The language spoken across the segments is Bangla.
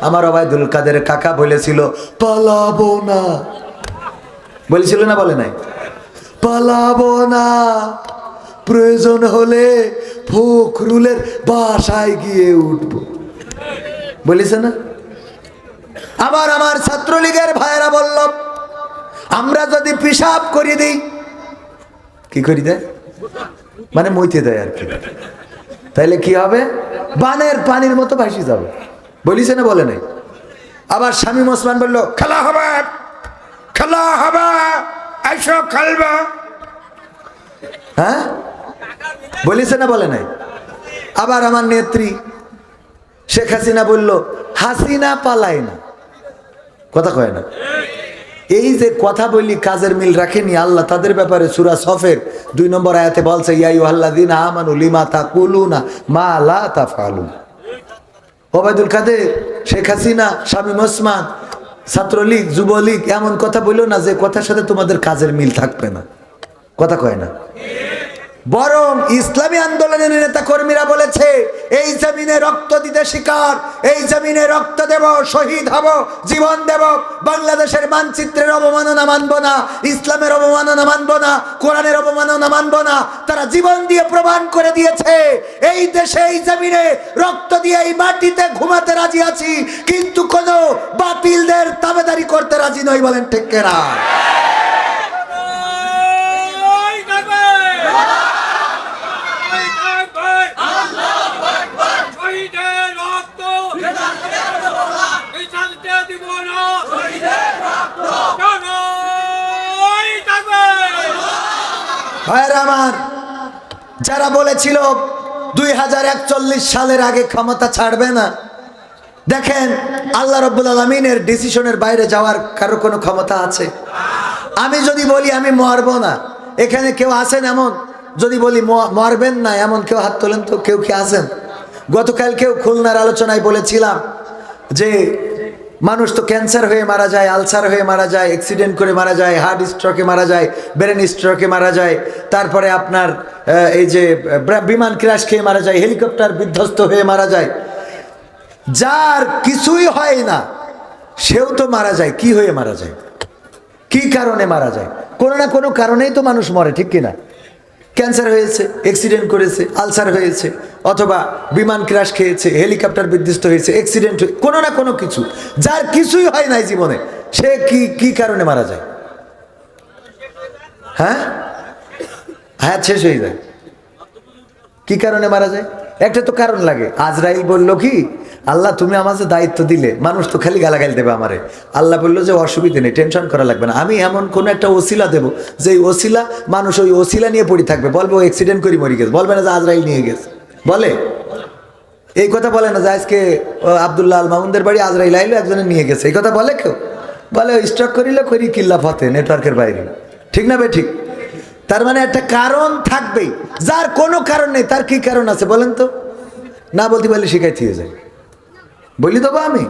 আমার অবায়দুল কাদের কাকা বলেছিল, পালাবো না। বলেছিল না, বলে নাই? পালাবো না। প্রয়োজন হলে ফখরুলের বাসায় গিয়ে উঠবো। বলেছে না? আবার আমার ছাত্রলীগের ভাইয়েরা বলল, আমরা যদি পিসাব করি দিই। কি করি দেয়? মানে মইতে দেয় আর কি। তাইলে কি হবে? বানের পানির মতো ভাসি যাবে। বলিছে না বলে নাই? আবার স্বামী ওসমান বলল, খেলা হবে খেলা হবে, এসো খেলবা। হ্যাঁ? বলিছে না বলে নাই? আবার আমার নেত্রী শেখ হাসিনা বলল, হাসিনা পালায় না। কথা কয় না? এই যে কথা বলি কাজের মিল রাখেনি আল্লাহ, তাদের ব্যাপারে সুরা সফের দুই নম্বর আয়াতে বলছে ইয়াই আল্লাদিন আমানু লিমা তা কুলু না মা লা তা ফালু ওবায়দুল কাদের, শেখ হাসিনা স্বামী ওসমান, ছাত্রলীগ, যুবলীগ, এমন কথা বলল না যে কথার সাথে তোমাদের কাজের মিল থাকবে না। কথা কয় না। বরং ইসলামী আন্দোলনের নেতা কর্মীরা বলেছে, এই জমিনে রক্ত দিতে শিকার, এই জমিনে রক্ত দেব, শহীদ হব, জীবন দেব, বাংলাদেশের মানচিত্রের অবমাননা মানব না, ইসলামের অবমাননা মানব না, কোরআনের অবমাননা মানব না। তারা জীবন দিয়ে প্রমাণ করে দিয়েছে, এই দেশে, এই জমিনে রক্ত দিয়ে এই মাটিতে ঘুমাতে রাজি আছি, কিন্তু কোনো বাতিলদের তাবেদারি করতে রাজি নই। বলেন ঠিক কেনা ওই থাকবে ওই থাকবে শহীদের রক্ত এই শান্তি দিব না কেন ওই থাকবে ভাইয়ের আমার, যারা বলেছিল দুই হাজার একচল্লিশ সালের আগে ক্ষমতা ছাড়বে না, দেখেন আল্লাহ রব্বুল আলমিনের ডিসিশনের বাইরে যাওয়ার কারও কোনো ক্ষমতা আছে? আমি যদি বলি আমি মরব না, এখানে কেউ আছেন এমন? যদি বলি মরবেন না, এমন কেউ হাত তোলেন তো কেউ কি আছেন? গতকাল কেউ খুলনার আলোচনায় বলেছিলাম যে মানুষ তো ক্যান্সার হয়ে মারা যায়, আলসার হয়ে মারা যায় অ্যাক্সিডেন্ট করে মারা যায় হার্ট স্ট্রোকে মারা যায় ব্রেন স্ট্রোকে মারা যায়, তারপরে আপনার এই যে বিমান ক্র্যাশ খেয়ে মারা যায় হেলিকপ্টার বিধ্বস্ত হয়ে মারা যায়। যার কিছুই হয় না, সেও তো মারা যায়, কি হয়ে মারা যায়? কি কারণে মারা যায়? কোনো না কোনো কারণেই তো মানুষ মরে, ঠিক কিনা? ক্যান্সার হয়েছে অ্যাক্সিডেন্ট করেছে আলসার হয়েছে, অথবা বিমান ক্র্যাশ খেয়েছে হেলিকপ্টার বিধ্বস্ত হয়েছে অ্যাক্সিডেন্ট হয়ে কোনো না কোনো কিছু। যার কিছুই হয় নাই জীবনে, সে কি কি কারণে মারা যায়? হ্যাঁ? হ্যাঁ শেষ হয়ে যায়। কি কারণে মারা যায়? একটা তো কারণ লাগে। আজরাইল বলল কি আল্লাহ তুমি আমাকে দায়িত্ব দিলে মানুষ তো খালি গালাগাল দেবে আমারে। আল্লাহ বলল যে অসুবিধে নেই টেনশন করা লাগবে না। আমি এমন কোনো একটা ওসিলা দেবো যে ওসিলা মানুষ ওই ওসিলা নিয়ে পড়ে থাকবে। বলব অ্যাক্সিডেন্ট করি মরে গেছে। বলবে না যে আজরাইল নিয়ে গেছে। বলে? এই কথা বলে না যে আজকে ও, আব্দুল্লাহ আল মামুনদের বাড়ি আজরাইল আইলো একজনে নিয়ে গেছে। এই কথা বলে কেউ? বলে ওই স্ট্রক করিলে করি কিল্লা ফতে নেটওয়ার্কের বাইরে। ঠিক না বে ঠিক? তার মানে একটা কারণ থাকবেই। যার কোনো কারণ নেই তার কি কারণ আছে বলেন তো? না বলতে পারলে শিখাই থেকে যায়। বলি দেবো আমি?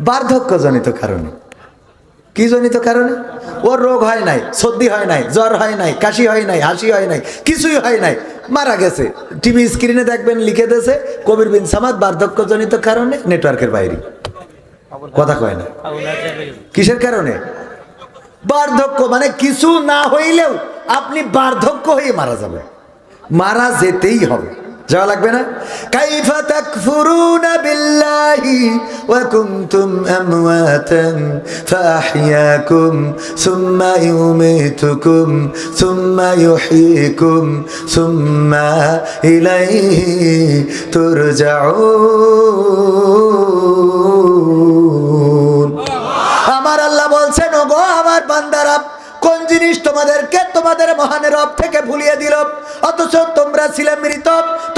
বার্ধক্যজনিত কারণে। কি জনিত কারণে? ওর রোগ হয় নাই, সর্দি হয় নাই, জ্বর হয় নাই, কাশি হয় নাই, হাসি হয় নাই, কিছুই হয় নাই, মারা গেছে। টিভি স্ক্রিনে দেখবেন, লিখে দিয়েছে, কবির বিন সামাদ বার্ধক্যজনিত কারণে নেটওয়ার্কের বাইরে। কথা কয় না। কিসের কারণে? বার্ধক্য মানে কিছু না হইলেও আপনি বার্ধক্য হয়ে মারা যাবে মারা যেতেই হবে। যাওয়া লাগবে না কাইফা তাকফুরুনা বিল্লাহি ওয়া কুনতুম আমওয়াতান ফাহইয়াকুম সুম্মা ইউমিতুকুম সুম্মা ইউহয়িকুম সুম্মা ইলাইহি তুরজাউন জিনিস তোমাদেরকে তোমাদের মহানের রব থেকে ভুলিয়ে দিল। অথচ তোমরা ছিলে মৃত,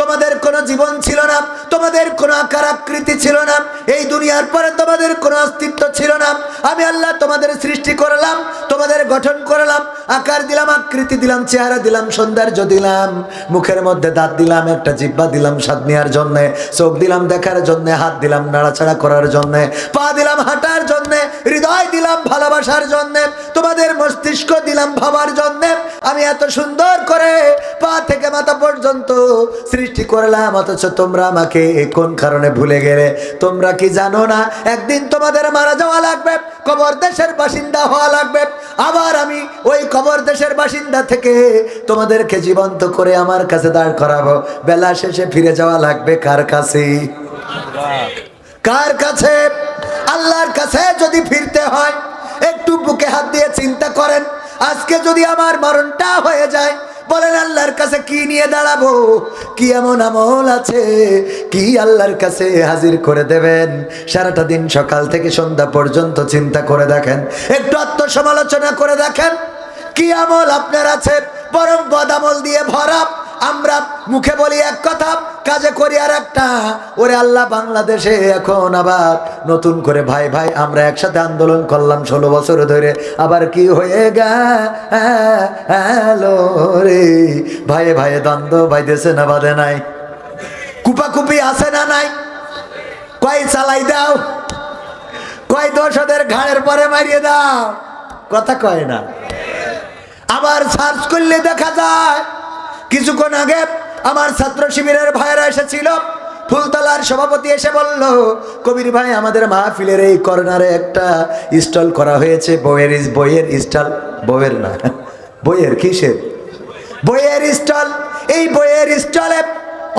তোমাদের কোনো জীবন ছিল না, তোমাদের কোনো আকার আকৃতি ছিল না, এই দুনিয়ার পরে তোমাদের কোনো অস্তিত্ব ছিল না। আমি আল্লাহ তোমাদের সৃষ্টি করলাম, তোমাদের গঠন করলাম, আকার দিলাম, আকৃতি দিলাম, চেহারা দিলাম, সৌন্দর্য দিলাম, মুখের মধ্যে দাঁত দিলাম, একটা জিব্বা দিলাম স্বাদ নেওয়ার জন্যে, চোখ দিলাম দেখার জন্যে, হাত দিলাম নাড়াছাড়া করার জন্যে, পা দিলাম হাঁটার জন্যে হৃদয় দিলাম ভালোবাসার জন্যে তোমাদের মস্তিষ্ক দিলাম ভাবার জন্যে আমি এত সুন্দর করে পা থেকে মাথা পর্যন্ত সৃষ্টি করলাম অথচ তোমরা আমাকে কোন কারণে ভুলে গেলে? তোমরা কি জানো না? একদিন তোমাদের মারা যাওয়া লাগবে কবর দেশের বাসিন্দা হওয়া লাগবে আবার আমি ওই কবর দেশের বাসিন্দা থেকে তোমাদেরকে জীবন্ত করে আমার কাছে দাঁড় করাবো। বেলা শেষে ফিরে যাওয়া লাগবে কার কাছে? কার কাছে? আল্লাহর কাছে যদি ফিরতে হয়, একটু বুকে হাত দিয়ে চিন্তা করেন, আজকে যদি আমার মরণটা হয়ে যায়, বলেন আল্লাহর কাছে কি নিয়ে দাঁড়াবো? কি এমন আমল আছে? কি আল্লাহর কাছে হাজির করে দেবেন? সারাটা দিন সকাল থেকে সন্ধ্যা পর্যন্ত চিন্তা করে দেখেন, একটু আত্মসমালোচনা করে দেখেন, কি আমল আপনার আছে? বরং বদামল দিয়ে ভরা আমরা মুখে বলি এক কথা, কাজে করি আর একটা ওরে আল্লাহ, বাংলাদেশে এখন আবার নতুন করে ভাই ভাই আমরা একসাথে আন্দোলন করলাম ষোলো বছর ধরে। আবার কি হয়ে গেল রে? ভাইয়ে ভাইয়ে দ্বন্দ্ব ভাইদেশে না বাদে নাই। কুপাকুপি আছে না নাই? কয় চালাই দাও। কয় দোষ ওদের ঘাড়ের পরে মারিয়ে দাও। কথা কয় না। আবার সার্চ করলে দেখা যায় কিছুক্ষণ আগে আমার ছাত্র শিবিরের ভাইয়েরা এসেছিল। ফুলতলার সভাপতি এসে বলল, কবির ভাই, আমাদের মাহফিলের এই কর্নারে একটা স্টল করা হয়েছে। বইয়ের বইয়ের স্টল, বইয়ের না, বইয়ের কিসের? বইয়ের স্টল, এই বইয়ের স্টলে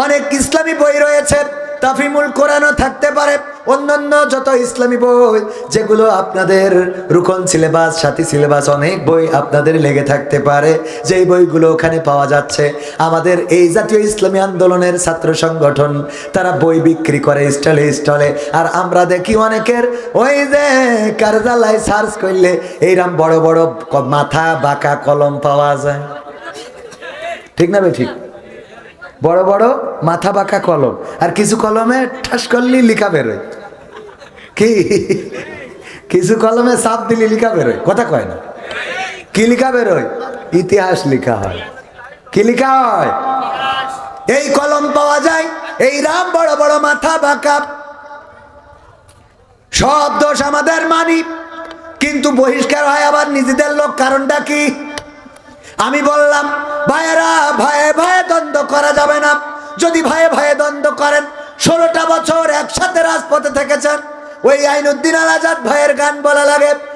অনেক ইসলামী বই রয়েছে। তাফিমুল কোরআনও থাকতে পারে। অন্যান্য যত ইসলামী বই, যেগুলো আপনাদের রুকন সিলেবাস, সাথী সিলেবাস, অনেক বই আপনাদের লেগে থাকতে পারে। যেই বইগুলো ওখানে পাওয়া যাচ্ছে, আমাদের এই জাতীয় ইসলামী আন্দোলনের ছাত্র সংগঠন, তারা বই বিক্রি করে স্টলে স্টলে। আর আমরা দেখি অনেকের, ওই যে কারজালায় সার্চ করলে এইরকম বড় বড় মাথা বাঁকা কলম পাওয়া যায়। ঠিক না ভাই ঠিক? বড় বড় মাথা বাঁকা কলম। আর কিছু কলমে ঠাস করলে লিখা বেরোয়। কি? কিছু কলমে চাপ দিলে লিখা বেরোয়। কথা কয় না। কি লিখা বেরোয়? ইতিহাস লিখা হয়। কি লিখা হয়? এই কলম পাওয়া যায়। এই রাম বড় বড় মাথা বাঁকা। সব দোষ আমাদের মানি। কিন্তু বহিষ্কার হয় আবার নিজেদের লোক কারণটা কি? আমি বললাম, ভাইয়েরা ভয়ে ভয়ে দ্বন্দ্ব করা যাবে না। যদি ভয়ে ভয়ে দ্বন্দ্ব করেন, ষোলোটা বছর একসাথে রাজপথে থেকেছেন। ওই আইনুদ্দিন আল আজাদ ভাইয়ের গান বলা লাগে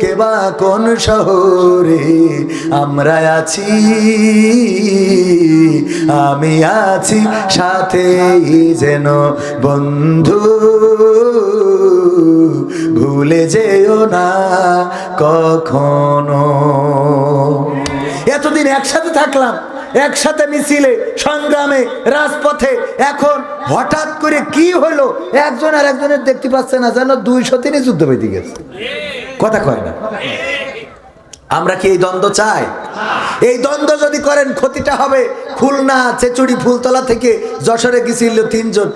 কেবা কোন শহরে আমরা আছি? আমি আছি সাথে যেন বন্ধু। ভুলে যেও না কখনো। এতদিন একসাথে থাকলাম, একসাথে মিছিলে, সংগ্রামে, রাজপথে। এখন হঠাৎ করে কি হলো? একজন আর একজনের দেখতে পাচ্ছে না, যেন দুইশো তিনই যুদ্ধ বেঁধে গেছে। কথা কয় না। আমরা কি এই দ্বন্দ্ব চাই? এই দ্বন্দ্ব যদি করেন, ক্ষতিটা হবে। খুলনা, চেচুড়ি, ফুলতলা থেকে যশোরে গেছিল তিনজন।